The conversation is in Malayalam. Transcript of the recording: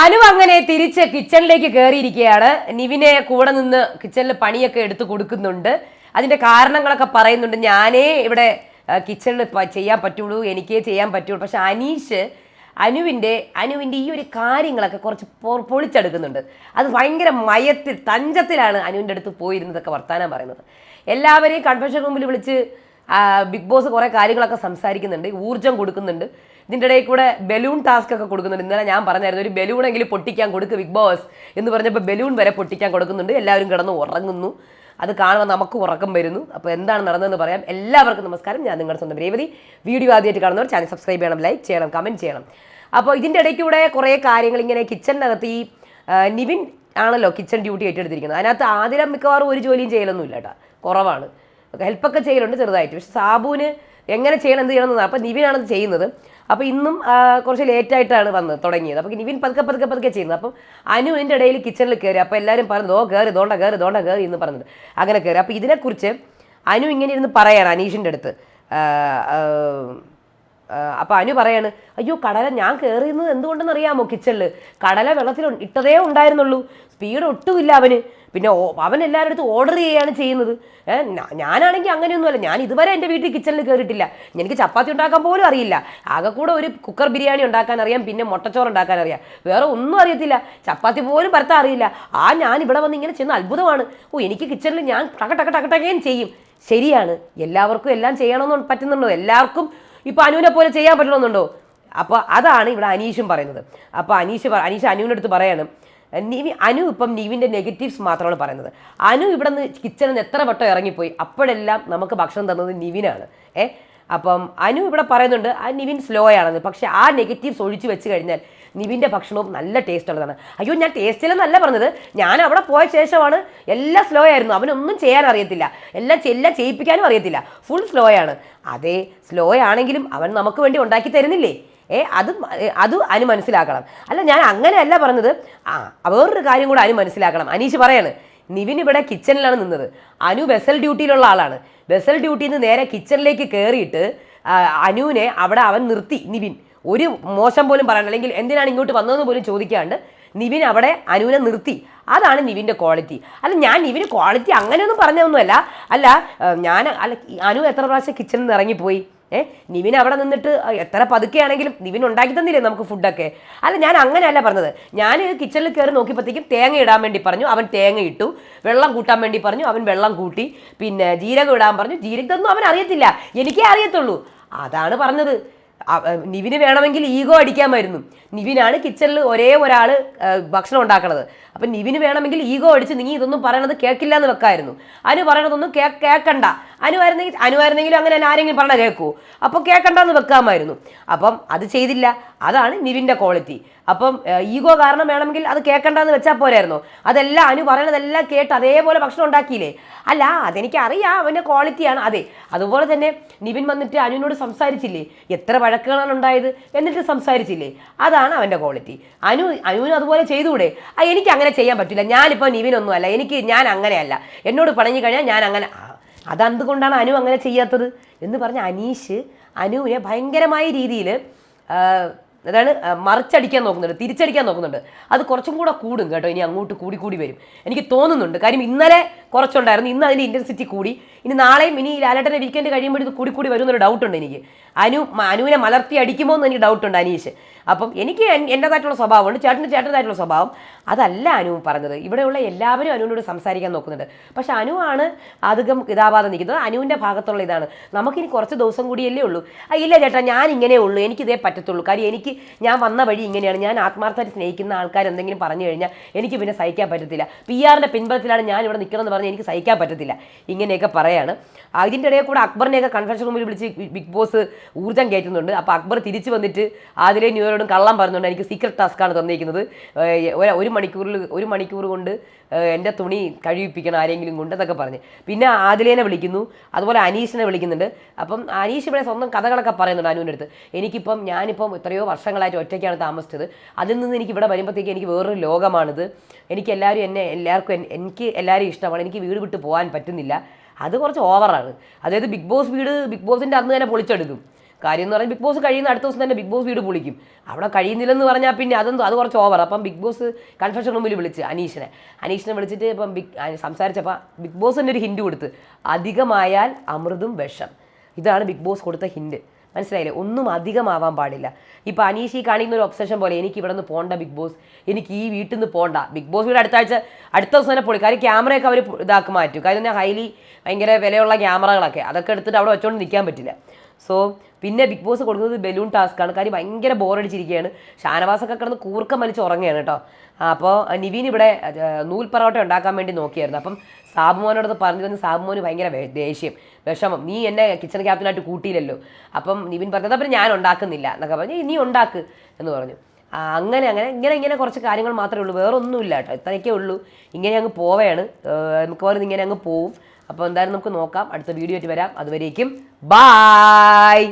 അനു അങ്ങനെ തിരിച്ച് കിച്ചണിലേക്ക് കയറിയിരിക്കുകയാണ് നിവിനെ കൂടെ നിന്ന് കിച്ചണിൽ പണിയൊക്കെ എടുത്തു കൊടുക്കുന്നുണ്ട്. അതിന്റെ കാരണങ്ങളൊക്കെ പറയുന്നുണ്ട്. ഞാനേ ഇവിടെ കിച്ചണിൽ ചെയ്യാൻ പറ്റുള്ളൂ. എനിക്കേ ചെയ്യാൻ പറ്റുള്ളൂ. പക്ഷെ അനീഷ് അനുവിന്റെ അനുവിന്റെ ഈ ഒരു കാര്യങ്ങളൊക്കെ കുറച്ച് പൊളിച്ചെടുക്കുന്നുണ്ട്. അത് ഭയങ്കര മയത്തിൽ തഞ്ചത്തിലാണ് അനുവിന്റെ അടുത്ത് പോയിരുന്നതൊക്കെ വർത്താനം പറയുന്നത്. എല്ലാവരെയും കൺഫെഷൻ റൂമിൽ വിളിച്ച് ബിഗ് ബോസ് കുറേ കാര്യങ്ങളൊക്കെ സംസാരിക്കുന്നുണ്ട്. ഊർജം കൊടുക്കുന്നുണ്ട്. ഇതിന്റെ ഇടയിൽ കൂടെ ബലൂൺ ടാസ്ക് ഒക്കെ കൊടുക്കുന്നുണ്ട്. ഇന്നലെ ഞാൻ പറഞ്ഞായിരുന്നു ഒരു ബലൂണെങ്കിലും പൊട്ടിക്കാൻ കൊടുക്ക് ബിഗ് ബോസ് എന്ന് പറഞ്ഞപ്പോൾ ബലൂൺ വരെ പൊട്ടിക്കാൻ കൊടുക്കുന്നുണ്ട്. എല്ലാവരും കിടന്ന് ഉറങ്ങുന്നു. അത് കാണുമ്പോൾ നമുക്ക് ഉറക്കം വരുന്നു. അപ്പോൾ എന്താണ് നടന്നതെന്ന് പറയാം. എല്ലാവർക്കും നമസ്കാരം. ഞാൻ നിങ്ങളുടെ സ്വന്തം രേവതി. വീഡിയോ ആദ്യമായിട്ട് കാണുന്നവർ ചാനൽ സബ്സ്ക്രൈബ് ചെയ്യണം ലൈക്ക് ചെയ്യണം കമന്റ് ചെയ്യണം. അപ്പോൾ ഇതിന്റെ ഇടയ്ക്ക് കൂടെ കുറേ കാര്യങ്ങൾ ഇങ്ങനെ കിച്ചണിനകത്ത് ഈ നിവിൻ ആണല്ലോ കിച്ചൺ ഡ്യൂട്ടി ഏറ്റെടുത്തിരിക്കുന്നത്. അതിനകത്ത് ആദ്യം മിക്കവാറും ഒരു ജോലിയും ചെയ്യലൊന്നും ഇല്ല കേട്ടോ. കുറവാണ്. ഹെൽപ്പൊക്കെ ചെയ്യലുണ്ട് ചെറുതായിട്ട്. പക്ഷെ സാബുവിന് എങ്ങനെ ചെയ്യണം എന്ത് ചെയ്യണം എന്നാണ് അപ്പോൾ നിവിനാണത് ചെയ്യുന്നത്. അപ്പോൾ ഇന്നും കുറച്ച് ലേറ്റായിട്ടാണ് വന്ന് തുടങ്ങിയത്. അപ്പോൾ നിവിൻ പതുക്കെ പതുക്കെ പതുക്കെ ചെയ്യുന്നത്. അപ്പം അനു എന്റെ ഇടയിൽ കിച്ചണിൽ കയറി അപ്പോൾ എല്ലാവരും പറഞ്ഞു ഓ കയറി ദോണ്ട കയറി ദോണ്ട കയറി എന്ന് പറഞ്ഞത്. അങ്ങനെ കയറി അപ്പോൾ ഇതിനെക്കുറിച്ച് അനു ഇങ്ങനെ ഇരുന്ന് പറയാണ് അനീഷിന്റെ അടുത്ത്. അപ്പോൾ അനു പറയാണ് അയ്യോ കടല ഞാൻ കയറിയുന്നത് എന്തുകൊണ്ടെന്ന് അറിയാമോ കിച്ചണിൽ കടല വെള്ളത്തിൽ ഇട്ടതേ ഉണ്ടായിരുന്നുള്ളൂ. സ്പീഡ് ഒട്ടുമില്ല അവന്. പിന്നെ അവൻ എല്ലാവരുടെ അടുത്ത് ഓർഡർ ചെയ്യുകയാണ് ചെയ്യുന്നത്. ഞാനാണെങ്കിൽ അങ്ങനെയൊന്നുമല്ല. ഞാൻ ഇതുവരെ എന്റെ വീട്ടിൽ കിച്ചണിൽ കയറിയിട്ടില്ല എനിക്ക് ചപ്പാത്തി ഉണ്ടാക്കാൻ പോലും അറിയില്ല. ആകെ കൂടെ ഒരു കുക്കർ ബിരിയാണി ഉണ്ടാക്കാൻ അറിയാം പിന്നെ മുട്ടച്ചോറ് ഉണ്ടാക്കാൻ അറിയാം. വേറെ ഒന്നും അറിയത്തില്ല. ചപ്പാത്തി പോലും പരത്താൻ അറിയില്ല. ആ ഞാൻ ഇവിടെ വന്ന് ഇങ്ങനെ ചെന്ന് അത്ഭുതമാണ്. ഓ എനിക്ക് കിച്ചണിൽ ഞാൻ ടക ടക ടക ടകയും ചെയ്യും. ശരിയാണ്. എല്ലാവർക്കും എല്ലാം ചെയ്യണമെന്ന് പറ്റുന്നുണ്ടോ? എല്ലാവർക്കും ഇപ്പോൾ അനുവിനെ പോലെ ചെയ്യാൻ പറ്റണമെന്നുണ്ടോ? അപ്പോൾ അതാണ് ഇവിടെ അനീഷും പറയുന്നത്. അപ്പോൾ അനീഷ് അനീഷ് അനുവിന്റെ അടുത്ത് പറയാണ് നിവി അനു ഇപ്പം നിവിന്റെ നെഗറ്റീവ്സ് മാത്രമാണ് പറയുന്നത്. അനു ഇവിടെ നിന്ന് കിച്ചണിൽ നിന്ന് എത്ര വട്ടം ഇറങ്ങിപ്പോയി. അപ്പോഴെല്ലാം നമുക്ക് ഭക്ഷണം തന്നത് നിവിനാണ്. ഏ അപ്പം അനു ഇവിടെ പറയുന്നുണ്ട് ആ നിവിൻ സ്ലോ ആണെന്ന്. പക്ഷേ ആ നെഗറ്റീവ്സ് ഒഴിച്ചു വെച്ച് കഴിഞ്ഞാൽ നിവിന്റെ ഭക്ഷണവും നല്ല ടേസ്റ്റ് ഉള്ളതാണ്. അയ്യോ ഞാൻ ടേസ്റ്റിലെന്നല്ല പറഞ്ഞത്. ഞാൻ അവിടെ പോയ ശേഷമാണ് എല്ലാം സ്ലോ ആയിരുന്നു. അവനൊന്നും ചെയ്യാൻ അറിയത്തില്ല. എല്ലാം എല്ലാം ചെയ്യിപ്പിക്കാനും അറിയത്തില്ല. ഫുൾ സ്ലോ ആണ്. അതേ സ്ലോ ആണെങ്കിലും അവൻ നമുക്ക് വേണ്ടി ഉണ്ടാക്കി തരുന്നില്ലേ? ഏ അത് അത് അനു മനസ്സിലാക്കണം. അല്ല ഞാൻ അങ്ങനെയല്ല പറഞ്ഞത്. ആ വേറൊരു കാര്യം കൂടെ അനു മനസ്സിലാക്കണം. അനീഷ് പറയാണ് നിവിൻ ഇവിടെ കിച്ചണിലാണ് നിന്നത്. അനു വെസൽ ഡ്യൂട്ടിയിലുള്ള ആളാണ്. വെസൽ ഡ്യൂട്ടിയിൽ നിന്ന് നേരെ കിച്ചണിലേക്ക് കയറിയിട്ട് അനുവിനെ അവിടെ അവൻ നിർത്തി നിവിൻ. ഒരു മോശം പോലും പറയണം അല്ലെങ്കിൽ എന്തിനാണ് ഇങ്ങോട്ട് വന്നതെന്ന് പോലും ചോദിക്കാണ്ട് നിവിൻ അവിടെ അനുവിനെ നിർത്തി. അതാണ് നിവിന്റെ ക്വാളിറ്റി. അല്ല ഞാൻ നിവിന് ക്വാളിറ്റി അങ്ങനെയൊന്നും പറഞ്ഞതൊന്നുമല്ല. അല്ല ഞാൻ അല്ല അനു എത്ര പ്രാവശ്യം കിച്ചണിൽ നിന്ന് ഇറങ്ങിപ്പോയി? ഏ നിവിൻ അവിടെ നിന്നിട്ട് എത്ര പതുക്കെയാണെങ്കിലും നിവിൻ ഉണ്ടാക്കി തന്നില്ലേ നമുക്ക് ഫുഡൊക്കെ അല്ല ഞാൻ അങ്ങനെയല്ല പറഞ്ഞത്. ഞാൻ കിച്ചണിൽ കയറി നോക്കിയപ്പോഴത്തേക്കും തേങ്ങ ഇടാൻ വേണ്ടി പറഞ്ഞു. അവൻ തേങ്ങ ഇട്ടു. വെള്ളം കൂട്ടാൻ വേണ്ടി പറഞ്ഞു. അവൻ വെള്ളം കൂട്ടി. പിന്നെ ജീരകം ഇടാൻ പറഞ്ഞു. ജീരകത്തൊന്നും അവൻ അറിയത്തില്ല. എനിക്കേ അറിയത്തുള്ളൂ. അതാണ് പറഞ്ഞത്. നിവിന് വേണമെങ്കിൽ ഈഗോ അടിക്കാമായിരുന്നു. നിവിനാണ് കിച്ചണിൽ ഒരേ ഒരാൾ ഭക്ഷണം ഉണ്ടാക്കണത്. അപ്പം നിവിന് വേണമെങ്കിൽ ഈഗോ അടിച്ച് നീ ഇതൊന്നും പറയണത് കേൾക്കില്ല എന്ന് വെക്കായിരുന്നു. അനു പറയണതൊന്നും കേ കേൾക്കണ്ട. അനുവായിരുന്നെങ്കിൽ അനുവായിരുന്നെങ്കിലും അങ്ങനെ ആരെങ്കിലും പറഞ്ഞാൽ കേൾക്കൂ. അപ്പോൾ കേൾക്കണ്ട എന്ന് വെക്കാമായിരുന്നു. അപ്പം അത് ചെയ്തില്ല. അതാണ് നിവിന്റെ ക്വാളിറ്റി. അപ്പം ഈഗോ കാരണം വേണമെങ്കിൽ അത് കേൾക്കണ്ടെന്ന് വെച്ചാൽ പോരായിരുന്നു. അതെല്ലാം അനു പറയണതെല്ലാം കേട്ട് അതേപോലെ ഭക്ഷണം ഉണ്ടാക്കിയില്ലേ? അല്ല അതെനിക്ക് അറിയാം അവന്റെ ക്വാളിറ്റിയാണ്. അതെ അതുപോലെ തന്നെ നിവിൻ വന്നിട്ട് അനുവിനോട് സംസാരിച്ചില്ലേ? എത്ര വഴക്കുകളാണ് ഉണ്ടായത് എന്നിട്ട് സംസാരിച്ചില്ലേ? അതാണ് അവന്റെ ക്വാളിറ്റി അനു അനുവിന് അതുപോലെ ചെയ്തുകൂടെ? ആ എനിക്ക് അങ്ങനെ ചെയ്യാൻ പറ്റില്ല. ഞാനിപ്പോൾ നിവിനൊന്നും അല്ല. എനിക്ക് ഞാൻ അങ്ങനെയല്ല. എന്നോട് പറഞ്ഞു കഴിഞ്ഞാൽ ഞാൻ അങ്ങനെ അതെന്തുകൊണ്ടാണ് അനു അങ്ങനെ ചെയ്യാത്തത്? എന്ന് പറഞ്ഞ അനീഷ് അനുവിനെ ഭയങ്കരമായ രീതിയിൽ അതാണ് മറിച്ചടിക്കാൻ നോക്കുന്നുണ്ട് തിരിച്ചടിക്കാൻ നോക്കുന്നുണ്ട്. അത് കുറച്ചും കൂടെ കൂടും കേട്ടോ ഇനി അങ്ങോട്ട് കൂടി കൂടി വരും. എനിക്ക് തോന്നുന്നുണ്ട്. കാര്യം ഇന്നലെ കുറച്ചുണ്ടായിരുന്നു ഇന്ന് അതിന്റെ ഇന്റൻസിറ്റി കൂടി. ഇനി നാളെയും ഇനി ലാലേട്ടന്റെ വീക്കെൻഡ് കഴിയുമ്പോൾ കൂടി കൂടി വരുമെന്നൊരു ഡൗട്ടുണ്ട് എനിക്ക്. അനു അനുവിനെ മലർത്തി അടിക്കുമോ എന്ന് എനിക്ക് ഡൗട്ടുണ്ട് അനീഷ്. അപ്പം എനിക്ക് എൻ- എന്റെതായിട്ടുള്ള സ്വഭാവമുണ്ട് ചേട്ടന് ചേട്ടന്റെതായിട്ടുള്ള സ്വഭാവം. അതല്ല അനു പറഞ്ഞത്. ഇവിടെയുള്ള എല്ലാവരും അനുവിനോട് സംസാരിക്കാൻ നോക്കുന്നുണ്ട്. പക്ഷെ അനു ആണ് അധികം ഇതാവാതെ നിൽക്കുന്നത്. അനുവിന്റെ ഭാഗത്തുള്ള ഇതാണ്. നമുക്കിനി കുറച്ച് ദിവസം കൂടിയല്ലേ ഉള്ളൂ. ഇല്ല ചേട്ടാ ഞാൻ ഇങ്ങനെ ഉള്ളൂ. എനിക്കിതേ പറ്റത്തുള്ളൂ. കാര്യം എനിക്ക് ഞാൻ വന്ന വഴി ഇങ്ങനെയാണ്. ഞാൻ ആത്മാർത്ഥമായിട്ട് സ്നേഹിക്കുന്ന ആൾക്കാർ എന്തെങ്കിലും പറഞ്ഞു കഴിഞ്ഞാൽ എനിക്ക് പിന്നെ സഹിക്കാൻ പറ്റത്തില്ല. പി ആറിന്റെ പിൻബലത്തിലാണ് ഞാൻ ഇവിടെ നിൽക്കണമെന്ന് പറഞ്ഞാൽ എനിക്ക് സഹിക്കാൻ പറ്റത്തില്ല. ഇങ്ങനെയൊക്കെ പറയാണ്. അതിന്റെ ഇടയിൽ കൂടെ അക്ബറിനെയൊക്കെ കൺഫെഷൻ റൂമിൽ വിളിച്ച് ബിഗ് ബോസ് ഊർജം കയറ്റുന്നുണ്ട്. അപ്പോൾ അക്ബർ തിരിച്ചു വന്നിട്ട് ആദിലെ ന്യൂയോടും കള്ളം പറഞ്ഞുകൊണ്ട് എനിക്ക് സീക്രട്ട് ടാസ്ക്കാണ് തന്നിരിക്കുന്നത്. ഒരു- മണിക്കൂറിൽ ഒരു മണിക്കൂർ കൊണ്ട് എന്റെ തുണി കഴിവിപ്പിക്കണം ആരെങ്കിലും കൊണ്ട് എന്നൊക്കെ പറഞ്ഞ്. പിന്നെ ആദിലേനെ വിളിക്കുന്നു. അതുപോലെ അനീഷിനെ വിളിക്കുന്നുണ്ട്. അപ്പം അനീഷ് ഇവിടെ സ്വന്തം കഥകളൊക്കെ പറയുന്നുണ്ട് അനുവിന്റെ അടുത്ത്. എനിക്കിപ്പം ഞാനിപ്പം എത്രയോ വർഷങ്ങളായിട്ട് ഒറ്റയ്ക്കാണ് താമസിച്ചത്. അതിൽ നിന്ന് എനിക്ക് ഇവിടെ വരുമ്പോഴത്തേക്ക് എനിക്ക് വേറൊരു ലോകമാണിത്. എനിക്ക് എല്ലാവരും എന്നെ എല്ലാവർക്കും എനിക്ക് എല്ലാവരും ഇഷ്ടമാണ്. എനിക്ക് വീട് വിട്ട് പോകാൻ പറ്റുന്നില്ല. അത് കുറച്ച് ഓവറാണ് അതായത് ബിഗ് ബോസ് വീട് ബിഗ് ബോസിന്റെ അന്ന് തന്നെ പൊളിച്ചെടുക്കും കാര്യം എന്ന് പറഞ്ഞാൽ ബിഗ് ബോസ് കഴിയുന്ന അടുത്ത ദിവസം തന്നെ ബിഗ് ബോസ് വീട് പൊളിക്കും. അവിടെ കഴിയുന്നില്ലെന്ന് പറഞ്ഞാൽ പിന്നെ അതൊന്നും അത് കുറച്ച് ഓവർ അപ്പം ബിഗ് ബോസ് കൺഫെഷൻ റൂമിൽ വിളിച്ച് അനീഷിനെ. അനീഷിനെ വിളിച്ചിട്ട് ഇപ്പം ബിഗ് സംസാരിച്ചപ്പോൾ ബിഗ് ബോസ് തന്നെ ഒരു ഹിൻഡ് കൊടുത്ത്. അധികമായാൽ അമൃതും വിഷം. ഇതാണ് ബിഗ് ബോസ് കൊടുത്ത ഹിൻഡ് മനസ്സിലായില്ലേ? ഒന്നും അധികമാവാൻ പാടില്ല. ഇപ്പോൾ അനീഷ് ഈ കാണിക്കുന്ന ഒരു ഒബ്സഷൻ പോലെ എനിക്ക് ഇവിടെ നിന്ന് പോണ്ട ബിഗ് ബോസ് എനിക്ക് ഈ വീട്ടിൽ നിന്ന് പോകണ്ട ബിഗ് ബോസ് വീട് അടുത്ത ആഴ്ച അടുത്ത ദിവസം തന്നെ പൊളി. കാര്യം ക്യാമറയൊക്കെ അവർ ഇതാക്കി മാറ്റും. കാര്യം തന്നെ ഹൈലി ഭയങ്കര വിലയുള്ള ക്യാമറകളൊക്കെ അതൊക്കെ എടുത്തിട്ട് അവിടെ വെച്ചുകൊണ്ട് നിൽക്കാൻ പറ്റില്ല. സോ പിന്നെ ബിഗ് ബോസ് കൊടുക്കുന്നത് ബലൂൺ ടാസ്ക് ടാസ്ക്കാണ് കാര്യം ഭയങ്കര ബോറടിച്ചിരിക്കുകയാണ് ഷാനവാസൊക്കെ കിടന്ന് കൂർക്കം വലിച്ച് ഉറങ്ങുകയാണ് കേട്ടോ. അപ്പോൾ നിവീൻ ഇവിടെ നൂൽ പറോട്ട ഉണ്ടാക്കാൻ വേണ്ടി നോക്കിയായിരുന്നു. അപ്പം സാബുമോനോട് പറഞ്ഞു വന്ന് സാബുമോന് ഭയങ്കര ദേഷ്യം വിഷമം. നീ എന്നെ കിച്ചൺ ക്യാപ്റ്റനായിട്ട് കൂട്ടിയില്ലല്ലോ. അപ്പം നിവിൻ പറഞ്ഞത് അപ്പം ഞാൻ ഉണ്ടാക്കുന്നില്ല എന്നൊക്കെ പറഞ്ഞ്. നീ ഉണ്ടാക്ക് എന്ന് പറഞ്ഞു. അങ്ങനെ അങ്ങനെ ഇങ്ങനെ ഇങ്ങനെ കുറച്ച് കാര്യങ്ങൾ മാത്രമേ ഉള്ളൂ. വേറെ ഒന്നുമില്ല കേട്ടോ. ഇത്രയൊക്കെ ഉള്ളൂ. ഇങ്ങനെ അങ്ങ് പോവുകയാണ് മിക്കവാറും ഇങ്ങനെ അങ്ങ് പോവും. അപ്പോൾ എന്തായാലും നമുക്ക് നോക്കാം. അടുത്ത വീഡിയോ ആയിട്ട് വരാം. അതുവരേക്കും ബായ്